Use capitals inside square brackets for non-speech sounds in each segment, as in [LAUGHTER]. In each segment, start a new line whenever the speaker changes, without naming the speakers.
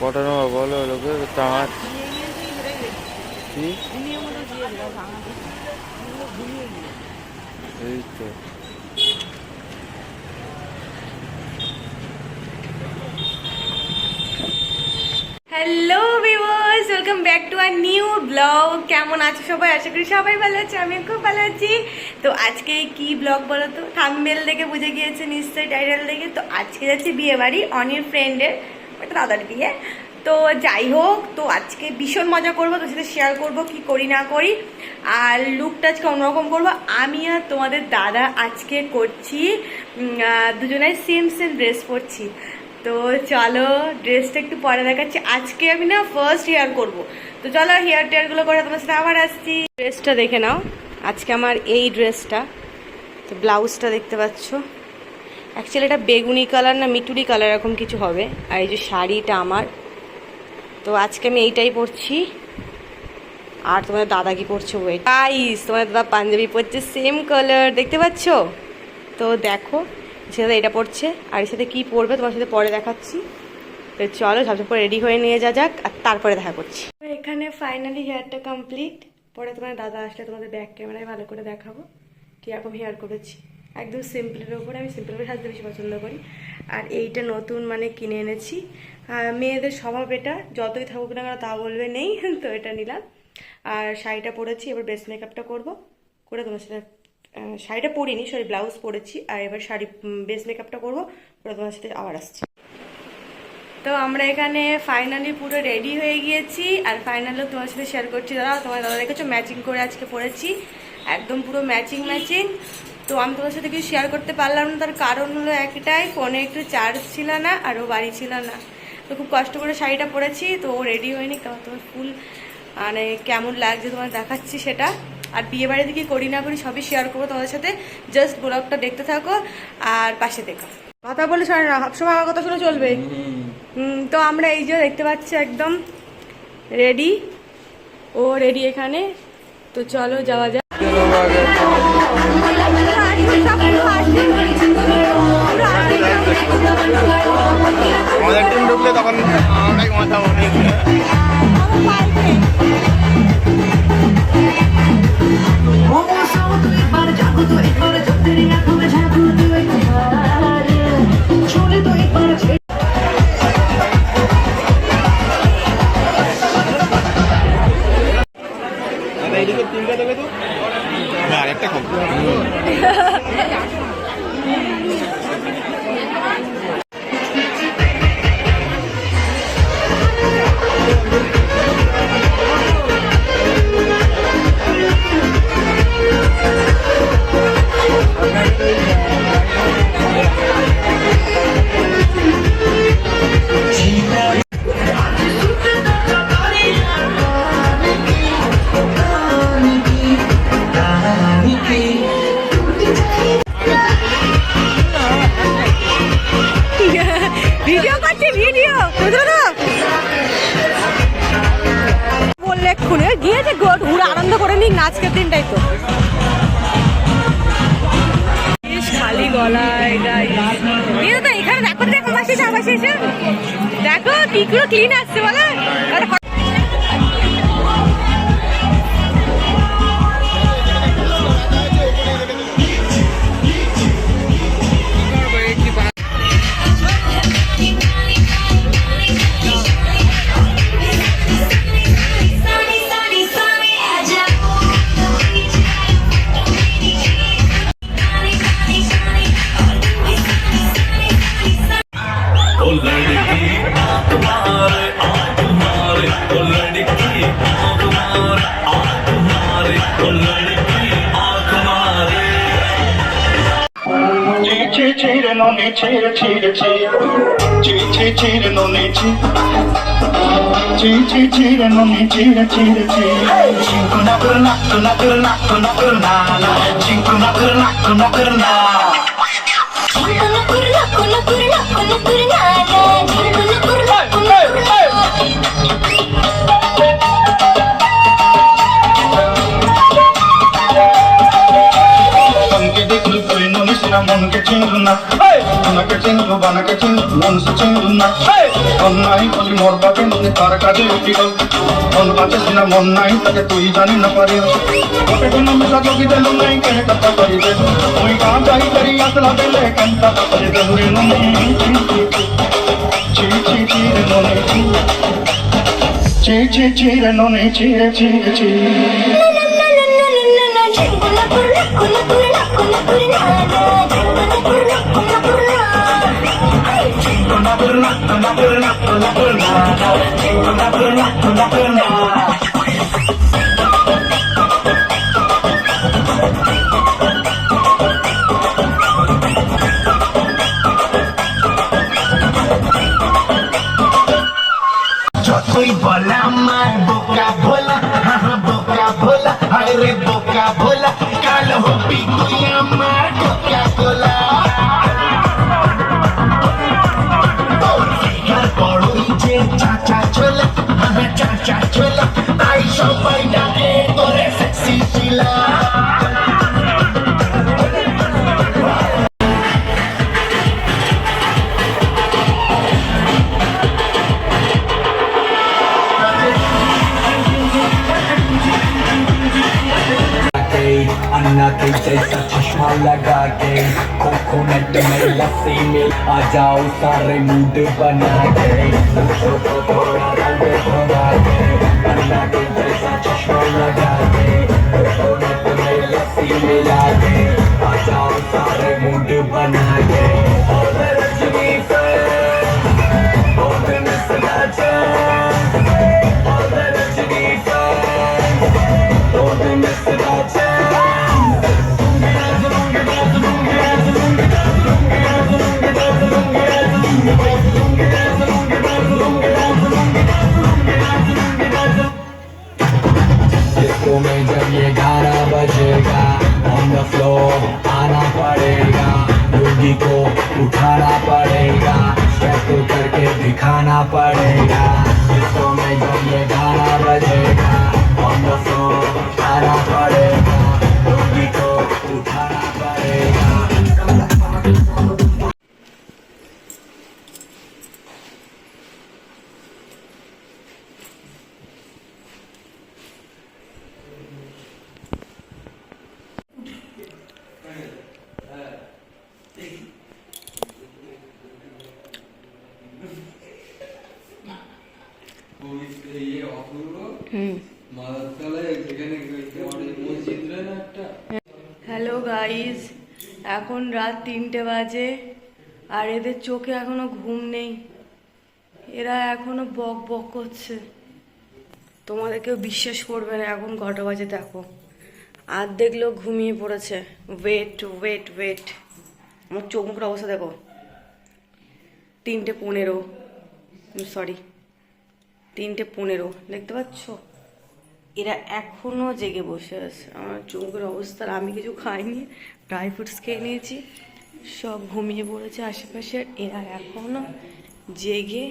বলো লোকে? কি? এই তো।
Hello viewers welcome back to our new blog কেমন আছো সবাই? আশা করি সবাই ভালো আছে আমি খুব ভালো আছি। তো আজকে কি ব্লগ বলো তো? থাম্বেল দেখে বুঝে গিয়েছে নিশ্চয়ই টাইটেল দেখে। তো আজকে যাচ্ছি বিয়ে বাড়ি অনির ফ্রেন্ডের দাদার বিয়ে তো যাই হোক, তো আজকে ভীষণ মজা করব, তোর সাথে শেয়ার করব কি করি না করি। আর লুকটা আজকে অন্যরকম করব। আমি আর তোমাদের দাদা আজকে করছি দুজনাই সেম সেম ড্রেস পরছি। তো চলো ড্রেসটা একটু পরে দেখাচ্ছি। আজকে আমি না ফার্স্ট হেয়ার করব। তো চলো হেয়ার টেয়ারগুলো করে তোমার সাথে আবার আসছি। ড্রেসটা দেখে নাও। আজকে আমার এই ড্রেসটা তো ব্লাউজটা দেখতে পাচ্ছ। অ্যাকচুয়ালি এটা বেগুনি কালার না মিটুরি কালার এরকম কিছু হবে। আর এই যে শাড়িটা আমার। তো আজকে আমি এইটাই পরছি। আর তোমাদের দাদা কি পরছে ওয়েট গাইস তোমাদের দাদা পাঞ্জাবি পরছে সেম কালার দেখতে পাচ্ছ? তো দেখো সেটা এটা পড়ছে আর এর সাথে কী পরবে তোমার সাথে পরে দেখাচ্ছি। তো চলো ঝপঝপ করে রেডি হয়ে নিয়ে যা যাক, আর তারপরে দেখা করছি। এখানে ফাইনালি হেয়ারটা কমপ্লিট পরে তোমার দাদা আসলে তোমাদের ব্যাক ক্যামেরায় ভালো করে দেখাবো। কীরকম হেয়ার করেছি। একদম সিম্পলের ওপরে আমি সিম্পল করে সাজতে বেশি পছন্দ করি। আর এইটা নতুন মানে কিনে এনেছি। মেয়েদের স্বভাব এটা, যতই থাকুক না কেন তা বলবে নেই, [LAUGHS] তো এটা নিলাম। আর শাড়িটা পরেছি, এবার বেস্ট মেকআপটা করব। করে তোমার সাথে শাড়িটা পরিনি সরি ব্লাউজ পরেছি। আর এবার শাড়ি বেস মেকআপটা করব, করে তোমার সাথে আবার আসছি। তো আমরা এখানে ফাইনালি পুরো রেডি হয়ে গিয়েছি। আর ফাইনালিও তোমার সাথে শেয়ার করছি। দাদা তোমার দাদা দেখেছ? ম্যাচিং করে আজকে পরেছি। একদম পুরো ম্যাচিং ম্যাচিং তো আমি তোমার সাথে কিছু শেয়ার করতে পারলাম না, তার কারণ হলো একটাই ফোনে একটু চার্জ ছিল না আর ও বাড়ি ছিল না। তো খুব কষ্ট করে শাড়িটা পরেছি, তো ও রেডি হয়নি কারণ তোমার ফুল মানে কেমন লাগছে তোমার দেখাচ্ছি সেটা। আর বিয়ে বাড়িতে কি করি না করি সবই শেয়ার করব তোমাদের সাথে। জাস্ট ব্লগটা দেখতে থাকো আর পাশে দেখো কথা বলে শোনে না সবসময় আমার কথা শুনে চলবে। তো আমরা এই যে দেখতে পাচ্ছি একদম রেডি ও রেডি এখানে। তো চলো যাওয়া যাক।
你好
ভিডিও বললে এক্ষুনি গিয়েছে গোট আনন্দ করে নিক আজকের দিনটাই তো। খালি গলায় এখানে দেখো দেখো দেখো করে ক্লিন আসছে, বলে।
ছিড়ে ছিড়ে ছিড়ে। ছিড়ে ছিড়ে, ননি ছিড়ে ছিড়ে ছিড়ে, ননি, ছিড়ে ছিড়ে ছিড়ে। চিঙ্কু না কর না কর না কর না কর না কর না না। চিঙ্কু
না কর না কর না কর না। চিঙ্কু না কর
না কর না কর না কর না না। నా మునుకి చిందున్నా మనకి చిందు బనకి చిందు మనసు చిందున్నా অন্যায় বলি মোর বাপে মনে তার কাজে উঠি গল মন কাছে সিনা মন নাই তাকে তুই জানি না পারে তোকে কোনো মিশা যোগি দেন নাই কেন কথা করি দেন ওই গা যাই করি আসলা দেলে কেন কথা করি দেন রে নুনি চি চি চি রে নুনি চি চি চি রে নুনি চি রে চি রে চি
Kula kula kula kula kula kula Thank
you. अन्ना के जैसा चश्मा लगा के कोकोनट में लस्सी में आ जाओ, सारे मूड बना के। लगा के। में लस्सी मिला आ जाओ, सारे मूड बना के। ये गाना बजेगा ऑन द फ्लोर आना पड़ेगा लुंगी को उठाना पड़ेगा स्टेप करके दिखाना पड़ेगा। डिस्को में जब ये गाना बजेगा
হ্যালো গাইজ এখন রাত তিনটে বাজে, আর এদের চোখে এখনও ঘুম নেই। এরা এখনও বক বক করছে। তোমাদের কেউ বিশ্বাস করবে না, এখন কটা বাজে দেখো। আর দেখলেও ঘুমিয়ে পড়েছে। ওয়েট ওয়েট ওয়েট আমার চোখ মুখের অবস্থা দেখো। তিনটে পনেরো। সরি তিনটে পনেরো, দেখতে পাচ্ছ? এরা এখনও জেগে বসে আছে। আমার চোখের অবস্থা আমি কিছু খাইনি ড্রাই ফ্রুটস খেয়ে নিয়েছি। সব ঘুমিয়ে পড়েছে আশেপাশে এরা এখনও জেগে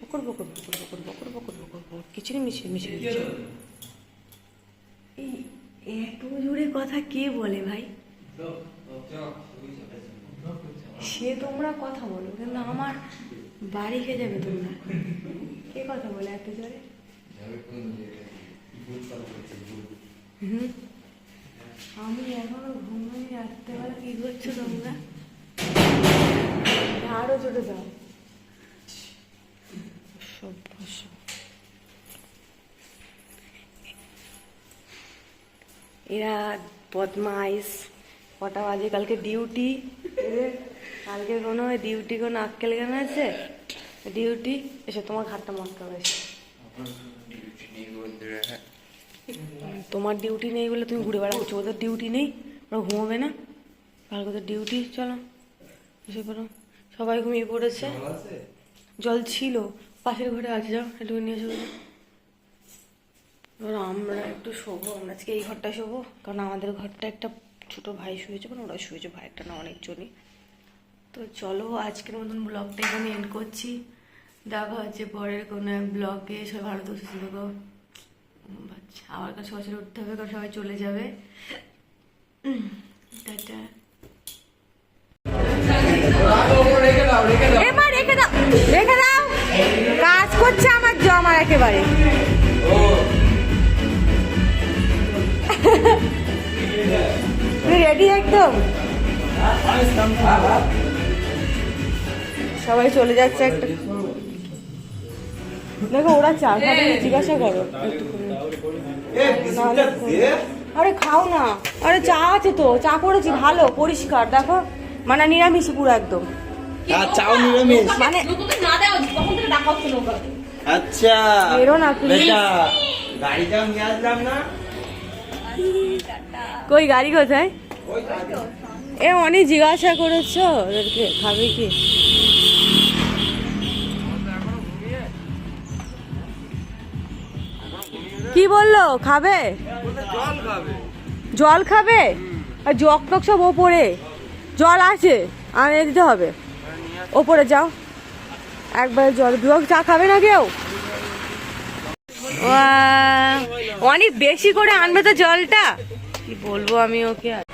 বকর বকর বকর বকর বকর বকর বকর বকর। মিছিল মিছিল মিছিল এই এত জোরে কথা কে বলে ভাই? সে তোমরা কথা বলো, কিন্তু আমার বাড়ি খেয়ে যাবে তোমরা। কে কথা বলে এত জোরে? হুম। আমি এখনও ঘুমিয়ে রাত্রেবেলা কি করছ তোমরা? আরও জোরে দাও। সভ্যস এরা বদমাইশ। কটা বাজে, কালকে ডিউটি। কালকে কোনো ডিউটি কোনো আক্কেল কেন আছে? ডিউটি এসে তোমার ঘাটটা মস্কা হয়েছে। তোমার ডিউটি নেই বলে তুমি ঘুরে বেড়াচ্ছ ওদের ডিউটি নেই ওরা ঘুমোবে না। কালকে তো ডিউটি চলো এসে পড়ো। সবাই ঘুমিয়ে পড়েছে। জল ছিল পাশের ঘরে আছে যাও একটু নিয়ে এসে। এবার আমরা একটু শোবো আমরা আজকে এই ঘরটা শোবো কারণ আমাদের ঘরটা একটা ছোট ভাই শুয়েছে মানে ওরা শুয়েছে ভাইটা না অনেকজনই। তো চলো আজকের মতন ব্লগটা এখানে এন্ড করছি। দেখা হচ্ছে পরের কোনো এক ব্লগে সবাই ভালো তো সুস্থ থাকো। আবার কাছে বছর উঠতে হবে, কারণ সবাই চলে যাবে। রেখে দাও কাজ করছে আমার জমা একেবারে। রেডি একদম? সবাই চলে যাচ্ছে একটা। দেখো ওরা চা খাবে জিজ্ঞাসা করো। নাহলে আরে খাও না। আরে চা আছে তো। চা করেছি ভালো পরিষ্কার। দেখো মানে নিরামিষ পুরো একদম।
চাও নিরামিষ?
মানে
আচ্ছা।
বেরো না, please।
বেটা, গাড়িটা নিয়ে আসলাম না।
কই গাড়ি কোথায়? এ অনেক জিজ্ঞাসা করেছ। ওদেরকে খাবে কি? কি বলল? খাবে? জল খাবে? আর জক টক সব ওপরে। জল আছে, আনে দিতে হবে। ওপরে যাও। একবার জল বিভাগ চা খাবে না কেউ? অনেক বেশি করে আনবে তো জলটা? কি বলব আমি ওকে আর?